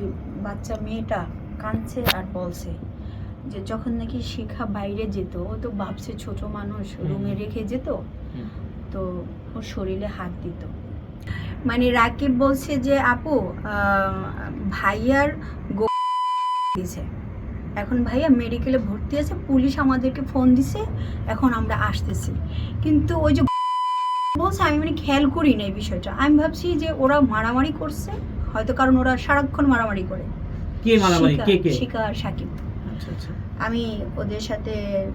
ওই বাচ্চা মেয়েটা কাঁদছে আর বলছে যে যখন নাকি শিখা বাইরে যেত ও তো ভাবছে ছোট মানুষ রুমে রেখে যেত তো ওর শরীরে হাত দিত। মানে রাকিব বলছে যে আপু ভাইয়ার গো- দিয়েছে। এখন ভাইয়া মেডিকেলে ভর্তি আছে পুলিশ আমাদেরকে ফোন দিছে এখন আমরা আসতেছি। কিন্তু ওই যে বলছে আমি মানে খেয়াল করি না এই বিষয়টা। আমি ভাবছি যে ওরা মারামারি করছে। হয়তো কারণ ওরা সারাক্ষণ মারামারি করে। কে মারামারি? শিখা- কে কে? শিখা আর সাকিব। আচ্ছা আচ্ছা। আমি ওদের সাথে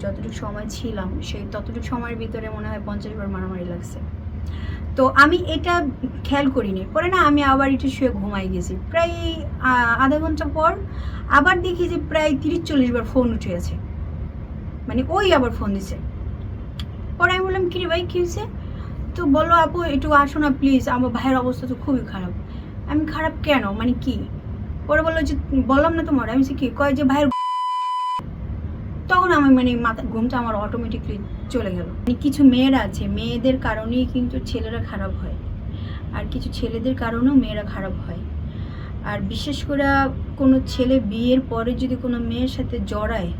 যতটুকু সময় ছিলাম সেই ততটুকু সময়ের ভিতরে মনে হয় পঞ্চাশ বার মারামারি লাগছে। তো আমি এটা খেয়াল করিনি। পরে না আমি আবার একটু শুয়ে ঘুমাই গেছি। প্রায় আধা ঘণ্টা পর আবার দেখি যে প্রায় তিরিশ চল্লিশ বার ফোন উঠে আছে মানে ওই আবার ফোন দিছে। পরে আমি বললাম কিরে ভাই কী হয়েছে? তো বলল আপু একটু আসো না প্লিজ আমার ভাইয়ের অবস্থা তো খুবই খারাপ। আমি খারাপ কেন? মানে কি? পরে বলল যে, বললাম না তোমার। আমি কি? কয় যে, ভাইয়ের তখন আমি মানে মাথা, ঘুমটা আমার অটোমেটিকলি চলে গেল। মানে কিছু মেয়েরা আছে, মেয়েদের কারণেই কিন্তু ছেলেরা খারাপ হয়। আর কিছু ছেলেদের কারণেও মেয়েরা খারাপ হয়। আর বিশেষ করে কোনো ছেলে বিয়ের পরে যদি কোনো মেয়ের সাথে জড়ায়,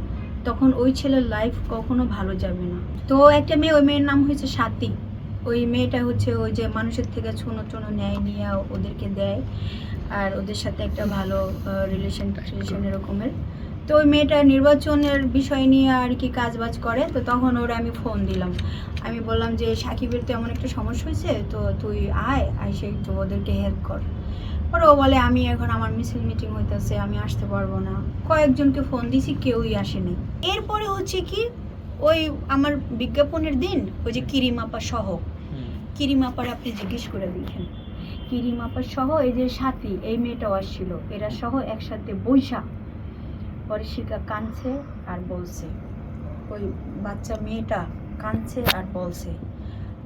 তখন ওই ছেলের লাইফ কখনো ভালো যাবে না। তো একটা মেয়ে, ওই মেয়ের নাম হয়েছে সাথী ওই মেয়েটা হচ্ছে ওই যে মানুষের থেকে ছোনো ছোনো ন্যায় নিয়ে ওদেরকে দেয় আর ওদের সাথে একটা ভালো রিলেশন রিলেশন এরকমের। তো ওই মেয়েটা নির্বাচনের বিষয় নিয়ে আর কি কাজ বাজ করে তো তখন ওরা আমি ফোন দিলাম। আমি বললাম যে সাকিবের তো এমন একটা সমস্যা হয়েছে তো তুই আয় আইসে একটু ওদেরকে হেল্প কর। পরে ও বলে আমি এখন আমার মিছিল মিটিং হইতেছে আমি আসতে পারব না। কয়েকজনকে ফোন দিছি কেউই আসেনি। এরপরে হচ্ছে কি ওই আমার বিজ্ঞাপনের দিন ওই যে কিরিমাপা সহ। কিরিমাপার আপনি জিজ্ঞেস করে দেখেন। কিরিমাপার সহ এই যে সাথী এই মেয়েটাও আসছিল। এরা সহ একসাথে বৈশা পরে শিখা কাঁদছে আর বলছে ওই বাচ্চা মেয়েটা কাঁদছে আর বলছে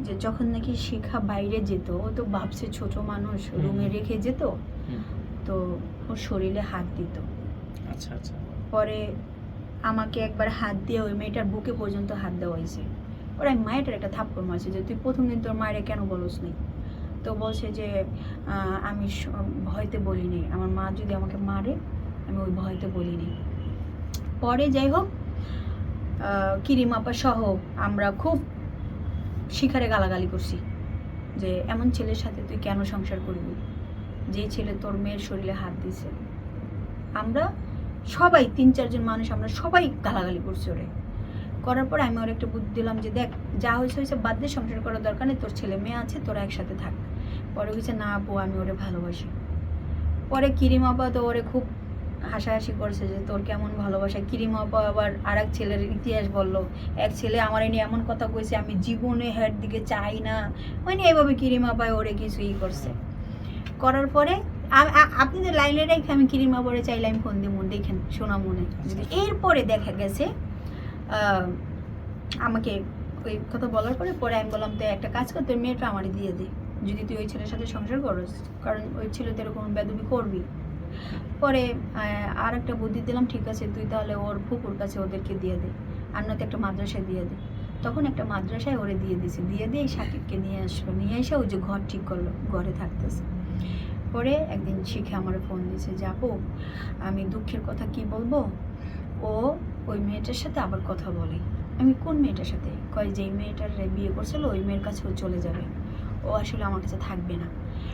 যে যখন নাকি শিখা বাইরে যেত ও তো ভাবছে ছোট মানুষ রুমে রেখে যেত। তো ওর শরীরে হাত দিত। আচ্ছা আচ্ছা। পরে আমাকে একবার হাত দিয়ে ওই মেয়েটার বুকে পর্যন্ত হাত দেওয়া হয়েছে। ওরা মায়েটার একটা থাপ্পড় মারছে যে, তুই প্রথম দিন তোর মায়ের কেন বলস নি? তো বলছে যে আমি ভয়তে বলিনি। আমার মা যদি আমাকে মারে, আমি ওই ভয়তে বলিনি। পরে যাই হোক কিরিমাপা সহ আমরা খুব শিখারে গালাগালি করছি যে, এমন ছেলের সাথে তুই কেন সংসার করবি? যে ছেলে তোর মেয়ের শরীরে হাত দিছে। আমরা সবাই, তিন চারজন মানুষ আমরা সবাই গালাগালি করছি ওরে। করার পর আমি ওর একটা বুদ্ধি দিলাম যে দেখ যা হয়েছে হয়েছে বাদ দিয়ে সংসার করার দরকার নেই তোর ছেলে মেয়ে আছে তোরা একসাথে থাক। পরে হয়েছে না আপু আমি ওরে ভালোবাসি। পরে কিরিম আপা তো ওরে খুব হাসাহাসি করছে যে তোর কেমন ভালোবাসা? কিরিম আপা আবার আর এক ছেলের ইতিহাস বলল এক ছেলে আমার এনে এমন কথা কইছে আমি জীবনে হের দিকে চাই না। মানে এইভাবে কিরিম আপায় ওরে কিছু ই করছে। করার পরে আপনি যে লাইনে রেখে আমি কিরিমা পরে চাইলে আমি ফোন দিব দেখেন শোনা মনে। এরপরে দেখা গেছে আমাকে ওই কথা বলার পরে পরে আমি বললাম তো একটা কাজ কর তোর মেয়েটা আমারই দিয়ে দে। যদি তুই ওই ছেলের সাথে সংসার করস, কারণ ওই ছেলে তো এরকম বেদবি করবি। পরে আর একটা বুদ্ধি দিলাম, ঠিক আছে, তুই তাহলে ওর ফুকুর কাছে ওদেরকে দিয়ে দে, আর নয়তো একটা মাদ্রাসায় দিয়ে দে। তখন একটা মাদ্রাসায় ওরে দিয়ে দিছে দিয়ে দিয়ে সাকিবকে নিয়ে আসলো। নিয়ে এসে ওই যে ঘর ঠিক করল, ঘরে থাকতেছে। পরে একদিন শিখে আমার ফোন দিয়েছে, যে আপু, আমি দুঃখের কথা কি বলব? ও ওই মেয়েটার সাথে আবার কথা বলে। আমি কোন মেয়েটার সাথে? কয়, যেই মেয়েটার বিয়ে করছিল, ওই মেয়ের কাছে ও চলে যাবে। ও আসলে আমার কাছে থাকবে না।